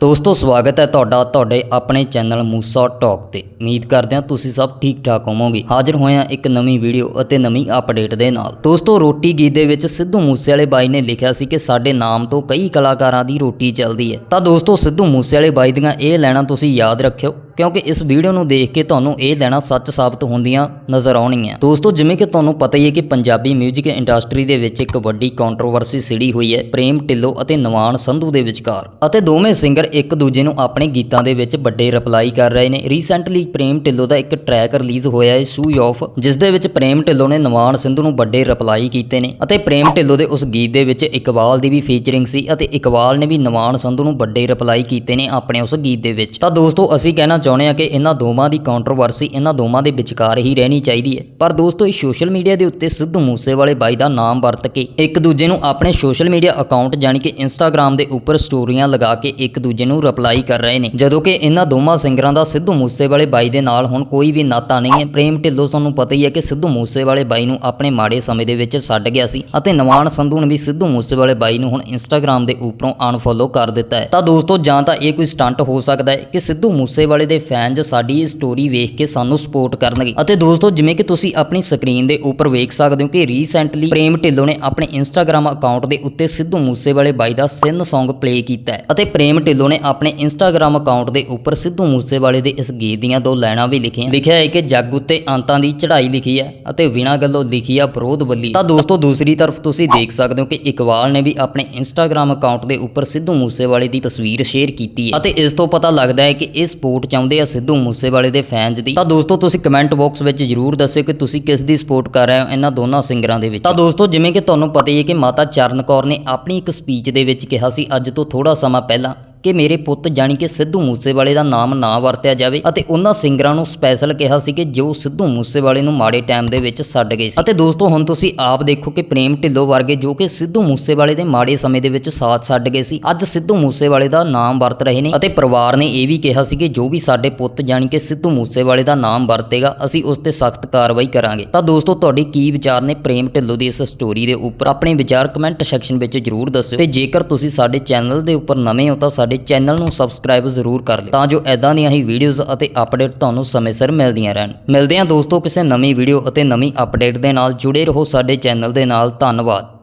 ਦੋਸਤੋ, ਸਵਾਗਤ ਹੈ ਤੁਹਾਡਾ ਤੁਹਾਡੇ ਆਪਣੇ ਚੈਨਲ ਮੂਸਾ ਟਾਕ ਤੇ। ਉਮੀਦ ਕਰਦੇ ਹਾਂ ਤੁਸੀਂ ਸਭ ਠੀਕ ਠਾਕ ਹੋਵੋਗੇ। ਹਾਜ਼ਰ ਹੋਏ ਹਾਂ ਇੱਕ ਨਵੀਂ ਵੀਡੀਓ ਅਤੇ ਨਵੀਂ ਅਪਡੇਟ ਦੇ ਨਾਲ। ਦੋਸਤੋ, ਰੋਟੀ ਗੀਤ ਦੇ ਵਿੱਚ ਸਿੱਧੂ ਮੂਸੇਵਾਲੇ ਬਾਈ ਨੇ ਲਿਖਿਆ ਸੀ ਕਿ ਸਾਡੇ ਨਾਮ ਤੋਂ ਕਈ ਕਲਾਕਾਰਾਂ ਦੀ ਰੋਟੀ ਚੱਲਦੀ ਹੈ। ਤਾਂ ਦੋਸਤੋ, ਸਿੱਧੂ ਮੂਸੇਵਾਲੇ ਬਾਈ ਦੀਆਂ ਇਹ ਲੈਣਾ ਤੁਸੀਂ ਯਾਦ ਰੱਖਿਓ। ਕਿਉਂਕਿ ਇਸ ਵੀਡੀਓ ਨੂੰ ਦੇਖ ਕੇ ਤੁਹਾਨੂੰ ਇਹ ਲੈਣਾ ਸੱਚ ਸਾਬਤ ਹੁੰਦੀਆਂ ਨਜ਼ਰ ਆਉਣਗੀਆਂ। ਦੋਸਤੋ, ਜਿਵੇਂ ਕਿ ਤੁਹਾਨੂੰ ਪਤਾ ਹੀ ਹੈ ਕਿ ਪੰਜਾਬੀ 뮤직 ਇੰਡਸਟਰੀ ਦੇ ਵਿੱਚ ਇੱਕ ਵੱਡੀ ਕੰਟਰੋਵਰਸੀ ਛਿੜੀ ਹੋਈ ਹੈ, ਪ੍ਰੇਮ ਢਿੱਲੋਂ ਅਤੇ ਨਵਾਨ ਸੰਧੂ ਦੇ ਵਿਚਕਾਰ। ਅਤੇ ਦੋਵੇਂ ਸਿੰਗਰ ਇੱਕ ਦੂਜੇ ਨੂੰ ਆਪਣੇ ਗੀਤਾਂ ਦੇ ਵਿੱਚ ਵੱਡੇ ਰਿਪਲਾਈ ਕਰ ਰਹੇ ਨੇ। ਰੀਸੈਂਟਲੀ ਪ੍ਰੇਮ ਢਿੱਲੋਂ ਦਾ ਇੱਕ ਟਰੈਕ ਰਿਲੀਜ਼ ਹੋਇਆ ਹੈ ਸੂ ਆਫ ਜਿਸ ਦੇ ਵਿੱਚ ਪ੍ਰੇਮ ਢਿੱਲੋਂ ਨੇ ਨਵਾਨ ਸੰਧੂ ਨੂੰ ਵੱਡੇ ਰਿਪਲਾਈ ਕੀਤੇ ਨੇ। ਅਤੇ ਪ੍ਰੇਮ ਢਿੱਲੋਂ ਦੇ ਉਸ ਗੀਤ ਦੇ ਵਿੱਚ ਇਕਬਾਲ ਦੀ ਵੀ ਫੀਚਰਿੰਗ ਸੀ ਅਤੇ ਇਕਬਾਲ ਨੇ ਵੀ ਨਵਾਨ ਸੰਧੂ ਨੂੰ ਵੱਡੇ ਰਿਪਲਾਈ ਕੀਤੇ ਨੇ ਆਪਣੇ ਉਸ ਗੀਤ ਦੇ ਵਿੱਚ। ਤਾਂ ਦੋਸਤੋ, ਅਸੀਂ ਕਹਿਣਾ ਚਾਹੁੰਦੇ ਹਾਂ ਕਿ ਇਹਨਾਂ ਦੋਵਾਂ ਦੀ ਕੰਟਰੋਵਰਸੀ ਇਹਨਾਂ ਦੋਵਾਂ ਦੇ ਵਿਚਕਾਰ ਹੀ ਰਹਿਣੀ ਚਾਹੀਦੀ ਹੈ। ਪਰ ਦੋਸਤੋ, ਇਹ ਸੋਸ਼ਲ ਮੀਡੀਆ ਦੇ ਉੱਤੇ ਸਿੱਧੂ ਮੂਸੇਵਾਲੇ ਬਾਈ ਦਾ ਨਾਮ ਵਰਤ ਕੇ ਇੱਕ ਦੂਜੇ ਨੂੰ ਆਪਣੇ ਸੋਸ਼ਲ ਮੀਡੀਆ ਅਕਾਊਂਟ ਜਾਣੀ ਕਿ ਇੰਸਟਾਗ੍ਰam ਦੇ ਉੱਪਰ ਸਟੋਰੀਆਂ ਲਗਾ ਕੇ ਇੱਕ ਦੂਜੇ ਨੂੰ ਰਿਪਲਾਈ ਕਰ ਰਹੇ ਨੇ। ਜਦੋਂ ਕਿ ਇਹਨਾਂ ਦੋਵਾਂ ਸਿੰਗਰਾਂ ਦਾ ਸਿੱਧੂ ਮੂਸੇਵਾਲੇ ਬਾਈ ਦੇ ਨਾਲ ਹੁਣ ਕੋਈ ਵੀ ਨਾਤਾ ਨਹੀਂ ਹੈ। ਪ੍ਰੇਮ ਢਿੱਲੋਂ ਤੁਹਾਨੂੰ ਪਤਾ ਹੀ ਹੈ ਕਿ ਸਿੱਧੂ ਮੂਸੇਵਾਲੇ ਬਾਈ ਨੂੰ ਆਪਣੇ ਮਾੜੇ ਸਮੇਂ ਦੇ ਵਿੱਚ ਛੱਡ ਗਿਆ ਸੀ ਅਤੇ ਨਵਾਨ ਸੰਧੂ ਨੇ ਵੀ ਸਿੱਧੂ ਮੂਸੇਵਾਲੇ ਬਾਈ ਨੂੰ ਹੁਣ ਇੰਸਟਾਗ੍ਰam ਦੇ ਉੱਪਰੋਂ ਅਨਫੋਲੋ ਕਰ ਦਿੱਤਾ ਹੈ। ਤਾਂ ਦੋਸਤੋ, ਜਾਂ ਤਾਂ ਇਹ ਕੋਈ ਸਟੰਟ ਹੋ ਸਕਦਾ ਹੈ ਕਿ ਸਿੱਧੂ ਮੂਸੇਵਾਲੇ ਦੇ ਫੈਨ ਸਾਡੀ ਇਹ ਸਟੋਰੀ ਵੇਖ ਕੇ ਸਾਨੂੰ ਸਪੋਰਟ ਕਰਨਗੇ। ਅਤੇ ਦੋਸਤੋ, ਜਿਵੇਂ ਕਿ ਤੁਸੀਂ ਆਪਣੀ ਸਕਰੀਨ ਦੇ ਉੱਪਰ ਵੇਖ ਸਕਦੇ ਹੋ ਕਿ ਰੀਸੈਂਟਲੀ ਪ੍ਰੇਮ ਢਿੱਲੋਂ ਨੇ ਆਪਣੇ ਇੰਸਟਾਗ੍ਰam ਅਕਾਊਂਟ ਦੇ ਉੱਤੇ ਸਿੱਧੂ ਮੂਸੇਵਾਲੇ ਬਾਈ ਦਾ ਸਿੰਨ Song ਪਲੇ ਕੀਤਾ ਹੈ। ਅਤੇ ਪ੍ਰੇਮ ਢਿੱਲੋਂ ਨੇ ਆਪਣੇ ਇੰਸਟਾਗ੍ਰam ਅਕਾਊਂਟ ਦੇ ਉੱਪਰ ਸਿੱਧੂ ਮੂਸੇਵਾਲੇ ਦੇ ਇਸ ਗੀਤ ਦੀਆਂ ਦੋ ਲਾਈਨਾਂ ਵੀ ਲਿਖੀਆਂ। ਲਿਖਿਆ ਹੈ ਕਿ ਜੱਗ ਉੱਤੇ ਅੰਤਾਂ ਦੀ ਚੜ੍ਹਾਈ ਲਿਖੀ ਹੈ ਅਤੇ ਬਿਨਾਂ ਗੱਲੋਂ ਲਿਖੀ ਆ ਵਿਰੋਧ ਬੱਲੀ। ਤਾਂ ਦੋਸਤੋ, ਦੂਸਰੀ ਤਰਫ ਤੁਸੀਂ ਦੇਖ ਸਕਦੇ ਹੋ ਕਿ ਇਕਬਾਲ ਨੇ ਵੀ ਆਪਣੇ ਇੰਸਟਾਗ੍ਰam ਅਕਾਊਂਟ ਦੇ ਉੱਪਰ ਸਿੱਧੂ ਮੂਸੇਵਾਲੇ ਦੀ ਤਸਵੀਰ ਸ਼ੇਅਰ ਕੀਤੀ ਹੈ। ਅਤੇ ਇਸ ਤੋਂ ਪਤਾ ਲੱਗਦਾ ਹੈ ਕਿ ਇਹ ਸਪੋਰਟ ਚਾਹੁੰਦੇ ਆ ਸਿੱਧੂ ਮੂਸੇਵਾਲੇ ਦੇ ਫੈਨਸ ਦੀ। ਤਾਂ ਦੋਸਤੋ, ਤੁਸੀਂ ਕਮੈਂਟ ਬਾਕਸ ਵਿੱਚ ਜਰੂਰ ਦੱਸਿਓ ਕਿ ਤੁਸੀਂ ਕਿਸ ਦੀ ਸਪੋਰਟ ਕਰ ਰਹੇ ਹੋ ਇਹਨਾਂ ਦੋਨਾਂ ਸਿੰਗਰਾਂ ਦੇ ਵਿੱਚ। ਤਾਂ ਦੋਸਤੋ, ਜਿਵੇਂ ਕਿ ਤੁਹਾਨੂੰ ਪਤਾ ਹੀ ਹੈ ਕਿ ਮਾਤਾ ਚਰਨ ਕੌਰ ਨੇ ਆਪਣੀ ਇੱਕ ਸਪੀਚ ਦੇ ਵਿੱਚ ਕਿਹਾ ਸੀ, ਅੱਜ ਤੋਂ ਥੋੜਾ ਸਮਾਂ ਪਹਿਲਾਂ ਕਿ ਮੇਰੇ ਪੁੱਤ ਜਾਣੀ ਕਿ ਸਿੱਧੂ ਮੂਸੇਵਾਲੇ ਦਾ ਨਾਮ ਨਾ ਵਰਤਿਆ ਜਾਵੇ ਅਤੇ ਉਹਨਾਂ ਸਿੰਗਰਾਂ ਨੂੰ ਸਪੈਸ਼ਲ ਕਿਹਾ ਸੀ ਕਿ ਜੋ ਸਿੱਧੂ ਮੂਸੇਵਾਲੇ ਨੂੰ ਮਾੜੇ ਟਾਈਮ ਦੇ ਵਿੱਚ ਛੱਡ ਗਏ ਸੀ। ਅਤੇ ਦੋਸਤੋ, ਹੁਣ ਤੁਸੀਂ ਆਪ ਦੇਖੋ ਕਿ ਪ੍ਰੇਮ ਢਿੱਲੋਂ ਵਰਗੇ ਜੋ ਕਿ ਸਿੱਧੂ ਮੂਸੇਵਾਲੇ ਦੇ ਮਾੜੇ ਸਮੇਂ ਦੇ ਵਿੱਚ ਸਾਥ ਛੱਡ ਗਏ ਸੀ, ਅੱਜ ਸਿੱਧੂ ਮੂਸੇਵਾਲੇ ਦਾ ਨਾਮ ਵਰਤ ਰਹੇ ਨੇ ਅਤੇ ਪਰਿਵਾਰ ਨੇ ਇਹ ਵੀ ਕਿਹਾ ਸੀ ਕਿ ਜੋ ਵੀ ਸਾਡੇ ਪੁੱਤ ਜਾਣੀ ਕਿ ਸਿੱਧੂ ਮੂਸੇਵਾਲੇ ਦਾ ਨਾਮ ਵਰਤੇਗਾ, ਅਸੀਂ ਉਸ ਤੇ ਸਖਤ ਕਾਰਵਾਈ ਕਰਾਂਗੇ। ਤਾਂ ਦੋਸਤੋ, ਤੁਹਾਡੇ ਕੀ ਵਿਚਾਰ ਨੇ ਪ੍ਰੇਮ ਢਿੱਲੋਂ ਦੀ ਇਸ ਸਟੋਰੀ ਦੇ ਉੱਪਰ? ਆਪਣੇ ਵਿਚਾਰ ਕਮੈਂਟ ਸੈਕਸ਼ਨ ਵਿੱਚ ਜਰੂਰ ਦੱਸਿਓ। ਤੇ ਜੇਕਰ ਤੁਸੀਂ ਸਾਡੇ ਚੈਨਲ ਦੇ ਉੱਪਰ ਨਵੇਂ ਹੋ ਤਾਂ ਸਾਡੇ ਸਾਡੇ ਚੈਨਲ ਨੂੰ ਸਬਸਕ੍ਰਾਈਬ ਜ਼ਰੂਰ ਕਰ ਲਿਓ, ਤਾਂ ਜੋ ਐਦਾਂ ਦੀਆਂ ਹੀ ਵੀਡੀਓਜ਼ ਅਤੇ ਅਪਡੇਟ ਤੁਹਾਨੂੰ ਸਮੇਂ ਸਿਰ ਮਿਲਦੀਆਂ ਰਹਿਣ। ਮਿਲਦੇ ਹਾਂ ਦੋਸਤੋ ਕਿਸੇ ਨਵੀਂ ਵੀਡੀਓ ਅਤੇ ਨਵੀਂ ਅਪਡੇਟ ਦੇ ਨਾਲ। ਜੁੜੇ ਰਹੋ ਸਾਡੇ ਚੈਨਲ ਦੇ ਨਾਲ। ਧੰਨਵਾਦ।